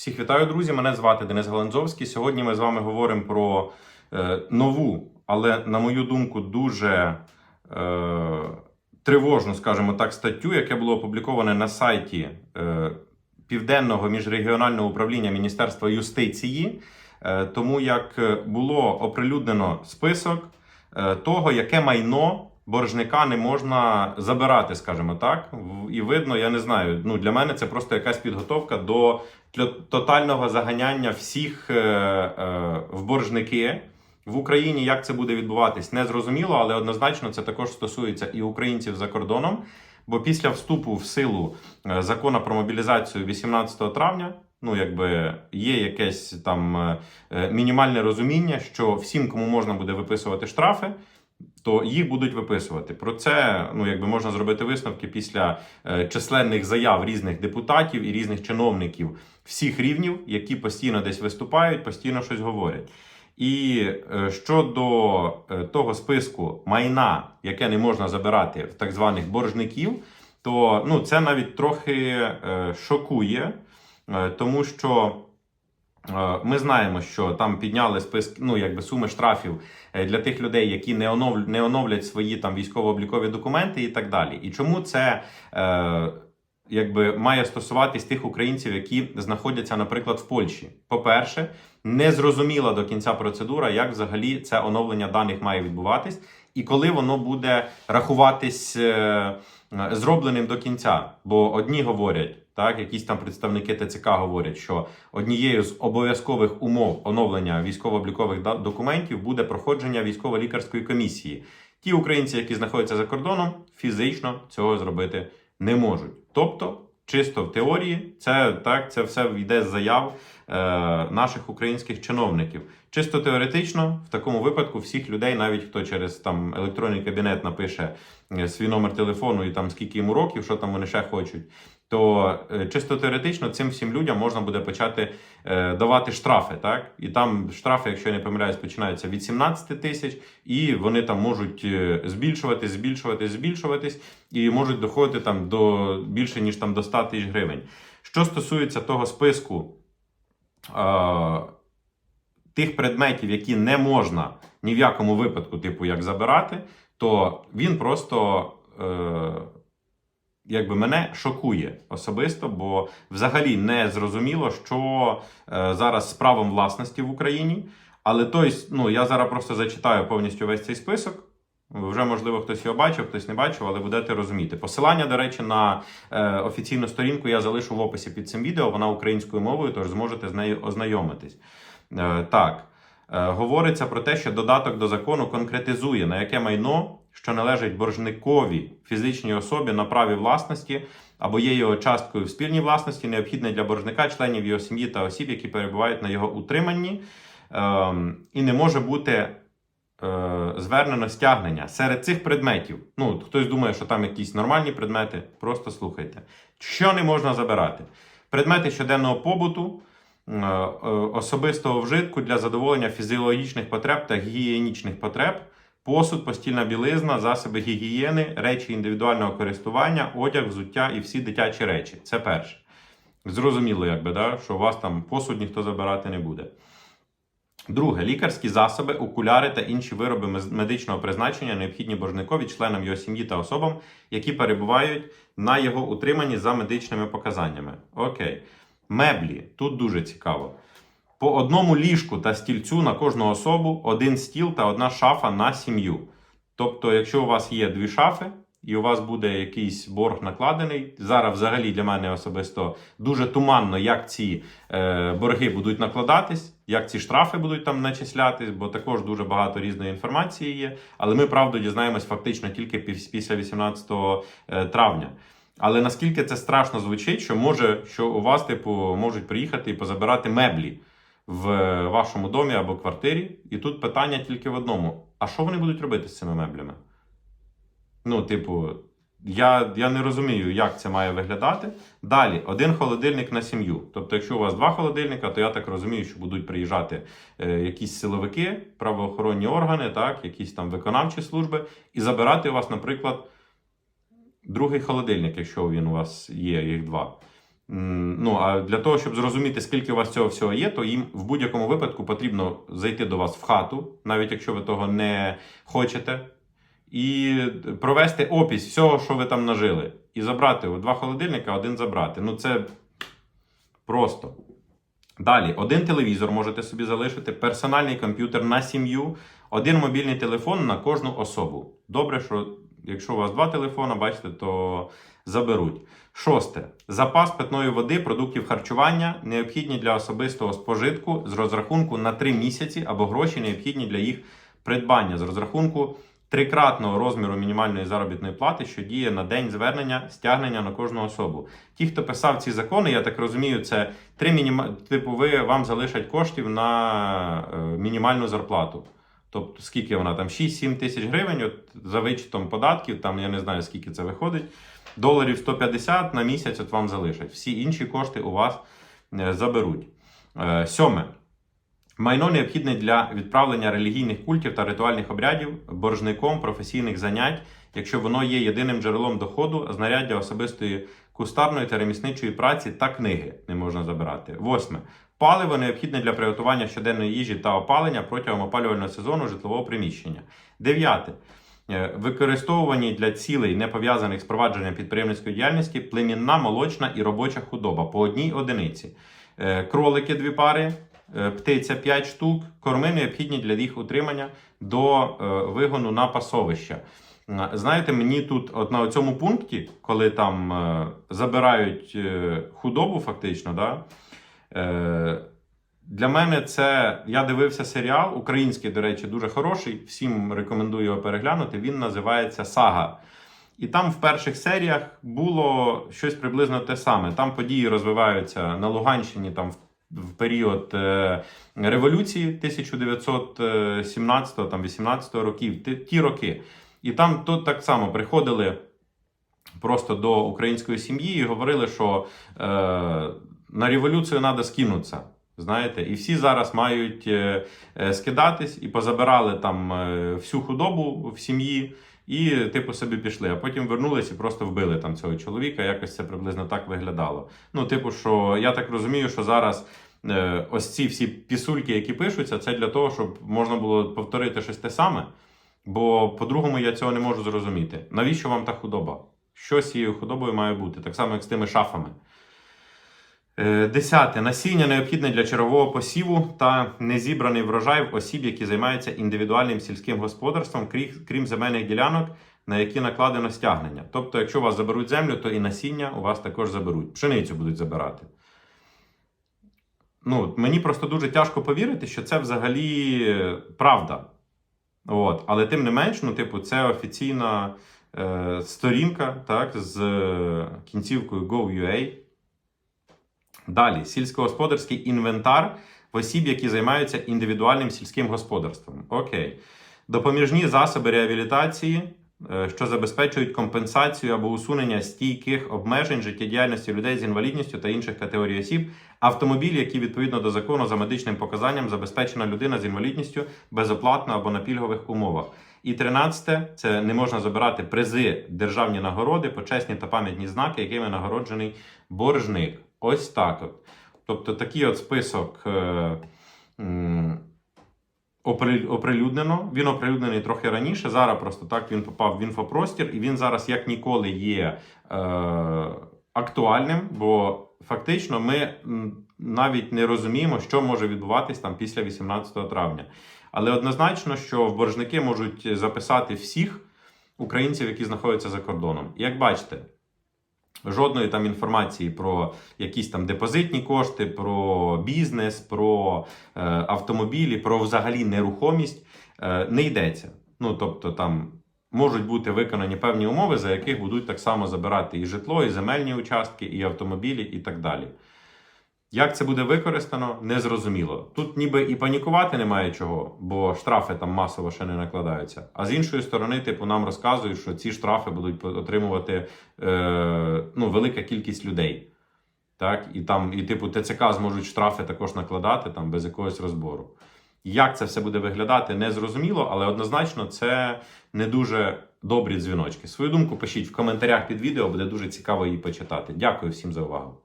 Всіх вітаю, друзі! Мене звати Денис Галанзовський. Сьогодні ми з вами говоримо про е, нову, але, на мою думку, дуже е, тривожну, скажімо так, статтю, яке було опубліковане на сайті е, Південного міжрегіонального управління Міністерства юстиції, е, тому як е, було оприлюднено список е, того, яке майно. Боржника не можна забирати, скажімо так. І видно, я не знаю. Ну для мене це просто якась підготовка до тотального заганяння всіх е, е, в боржники. В Україні як це буде відбуватись, не зрозуміло, але однозначно це також стосується і українців за кордоном. Бо після вступу в силу е, закону про мобілізацію 18 травня, ну якби є якесь там е, е, мінімальне розуміння, що всім, кому можна буде виписувати штрафи, то їх будуть виписувати. Про це ну якби можна зробити висновки після е, численних заяв різних депутатів і різних чиновників всіх рівнів, які постійно десь виступають, постійно щось говорять. І е, щодо е, того списку майна, яке не можна забирати в так званих боржників, то ну, це навіть трохи шокує, тому що. Е, Ми знаємо, що там підняли списк, ну якби суми штрафів е, для тих людей, які не оновлюють, не оновлять свої там військово-облікові документи і так далі. І чому це е, якби має стосуватись тих українців, які знаходяться, наприклад, в Польщі? По-перше, не зрозуміла до кінця процедура, як взагалі це оновлення даних має відбуватись, і коли воно буде рахуватись е, е, зробленим до кінця. Бо одні говорять. Так, якісь там представники ТЦК говорять, що однією з обов'язкових умов оновлення військово-облікових документів буде проходження військово-лікарської комісії. Ті українці, які знаходяться за кордоном, фізично цього зробити не можуть. Тобто, чисто в теорії, це так, це все йде з заяв наших українських чиновників. Чисто теоретично, в такому випадку, всіх людей, навіть хто через там електронний кабінет напише е, свій номер телефону і там скільки йому років, що там вони ще хочуть. То е, чисто теоретично цим всім людям можна буде почати е, давати штрафи, так? І там штрафи, якщо я не помиляюсь, починаються від 17 тисяч, і вони там можуть е, збільшуватись, збільшуватись, збільшуватись, і можуть доходити там до більше ніж там до 100 тисяч гривень. Що стосується того списку е, тих предметів, які не можна ні в якому випадку, типу, як забирати, то він просто. Е, якби мене шокує особисто, бо взагалі не зрозуміло, що е, зараз з правом власності в Україні. Але той, ну я зараз просто зачитаю повністю весь цей список. Вже можливо хтось його бачив, хтось не бачив, але будете розуміти. Посилання, до речі, на е, офіційну сторінку я залишу в описі під цим відео. Вона українською мовою, тож зможете з нею ознайомитись. Е, так, е, говориться про те, що додаток до закону конкретизує, на яке майно, що належить боржникові фізичній особі на праві власності або є його часткою в спільній власності, необхідне для боржника, членів його сім'ї та осіб, які перебувають на його утриманні, ем, і не може бути е, звернено стягнення серед цих предметів. Ну, хтось думає, що там якісь нормальні предмети, просто слухайте. Що не можна забирати? Предмети щоденного побуту, е, е, особистого вжитку для задоволення фізіологічних потреб та гігієнічних потреб, посуд, постільна білизна, засоби гігієни, речі індивідуального користування, одяг, взуття і всі дитячі речі. Це перше. Зрозуміло, якби, да, що у вас там посуд ніхто забирати не буде. Друге, лікарські засоби, окуляри та інші вироби медичного призначення необхідні боржникові, членам його сім'ї та особам, які перебувають на його утриманні за медичними показаннями. Окей. Меблі. Тут дуже цікаво. По одному ліжку та стільцю на кожну особу, один стіл та одна шафа на сім'ю. Тобто, якщо у вас є дві шафи, і у вас буде якийсь борг накладений, зараз взагалі для мене особисто дуже туманно, як ці е, борги будуть накладатись, як ці штрафи будуть там начислятись, бо також дуже багато різної інформації є. Але ми правду дізнаємось фактично тільки після 18 е, травня. Але наскільки це страшно звучить, що може, що у вас, типу, можуть приїхати і позабирати меблі в вашому домі або квартирі. І тут питання тільки в одному: а що вони будуть робити з цими меблями? Ну, типу, я, я не розумію, як це має виглядати. Далі, один холодильник на сім'ю. Тобто, якщо у вас два холодильника, то я так розумію, що будуть приїжджати е, якісь силовики, правоохоронні органи, так, якісь там виконавчі служби, і забирати у вас, наприклад, другий холодильник, якщо він у вас є, їх два. Ну, а для того, щоб зрозуміти, скільки у вас цього всього є, то їм в будь-якому випадку потрібно зайти до вас в хату, навіть якщо ви того не хочете, і провести опис всього, що ви там нажили. І забрати два холодильника, один забрати. Ну, це просто. Далі, один телевізор можете собі залишити, персональний комп'ютер на сім'ю, один мобільний телефон на кожну особу. Добре, що якщо у вас два телефона, бачите, то заберуть. Шосте. Запас питної води, продуктів харчування необхідні для особистого спожитку з розрахунку на 3 місяці або гроші необхідні для їх придбання з розрахунку трикратного розміру мінімальної заробітної плати, що діє на день звернення стягнення на кожну особу. Ті, хто писав ці закони, я так розумію, це три мініма... типу, ви вам залишать коштів на е, мінімальну зарплату. Тобто, скільки вона там 6-7 тисяч гривень, от за вичетом податків, там я не знаю, скільки це виходить. Доларів 150 на місяць от вам залишать. Всі інші кошти у вас е, заберуть. Е, Сьоме. Майно необхідне для відправлення релігійних культів та ритуальних обрядів боржником професійних занять, якщо воно є єдиним джерелом доходу, знаряддя особистої кустарної та ремісничої праці та книги не можна забирати. Восьме. Паливо необхідне для приготування щоденної їжі та опалення протягом опалювального сезону житлового приміщення. Дев'яте. Е, Використовувані для цілей, не пов'язаних з провадженням підприємницької діяльності, племінна, молочна і робоча худоба по одній одиниці. Е, Кролики дві пари, птиця 5 штук, корми необхідні для їх утримання до е, вигону на пасовища. Знаєте, мені тут, от на цьому пункті, коли там е, забирають е, худобу, фактично, да, е, для мене це я дивився серіал, український, до речі, дуже хороший. Всім рекомендую його переглянути. Він називається Сага. І там в перших серіях було щось приблизно те саме. Там події розвиваються на Луганщині там в, період е, революції 1917 там 18 років, ті, роки. І там тут так само приходили просто до української сім'ї і говорили, що е, на революцію треба скинутися. Знаєте, і всі зараз мають е, скидатись і позабирали там е, всю худобу в сім'ї, і типу собі пішли. А потім вернулись і просто вбили там цього чоловіка. Якось це приблизно так виглядало. Ну, типу, що я так розумію, що зараз е, ось ці всі пісульки, які пишуться, це для того, щоб можна було повторити щось те саме. Бо по-другому я цього не можу зрозуміти. Навіщо вам та худоба? Що з цією худобою має бути? Так само, як з тими шафами. Е, Десяте. Насіння необхідне для чергового посіву та незібраний врожай в осіб, які займаються індивідуальним сільським господарством, крім, земельних ділянок, на які накладено стягнення. Тобто, якщо у вас заберуть землю, то і насіння у вас також заберуть. Пшеницю будуть забирати. Ну, мені просто дуже тяжко повірити, що це взагалі е, правда. От. Але тим не менш, ну, типу, це офіційна е, сторінка так, з е, кінцівкою Go.ua. Далі, сільськогосподарський інвентар в осіб, які займаються індивідуальним сільським господарством. Окей. Допоміжні засоби реабілітації, е, що забезпечують компенсацію або усунення стійких обмежень життєдіяльності людей з інвалідністю та інших категорій осіб, автомобілі, які відповідно до закону за медичним показанням забезпечена людина з інвалідністю безоплатно або на пільгових умовах. І тринадцяте це не можна забирати призи, державні нагороди, почесні та пам'ятні знаки, якими нагороджений боржник. Ось так от. Тобто такий от список е, оприлюднено. Він оприлюднений трохи раніше. Зараз просто так він попав в інфопростір, і він зараз як ніколи є е, актуальним, бо фактично ми навіть не розуміємо, що може відбуватись там після 18 травня. Але однозначно, що в боржники можуть записати всіх українців, які знаходяться за кордоном. Як бачите, жодної там інформації про якісь там депозитні кошти, про бізнес, про е, автомобілі, про взагалі нерухомість е, не йдеться. Ну тобто там. Можуть бути виконані певні умови, за яких будуть так само забирати і житло, і земельні участки, і автомобілі, і так далі. Як це буде використано, незрозуміло. Тут ніби і панікувати немає чого, бо штрафи там масово ще не накладаються. А з іншої сторони, типу, нам розказують, що ці штрафи будуть отримувати е, ну, велика кількість людей. Так? І там, і типу, ТЦК зможуть штрафи також накладати там без якогось розбору. Як це все буде виглядати, не зрозуміло, але однозначно це не дуже добрі дзвіночки. Свою думку пишіть в коментарях під відео, буде дуже цікаво її почитати. Дякую всім за увагу.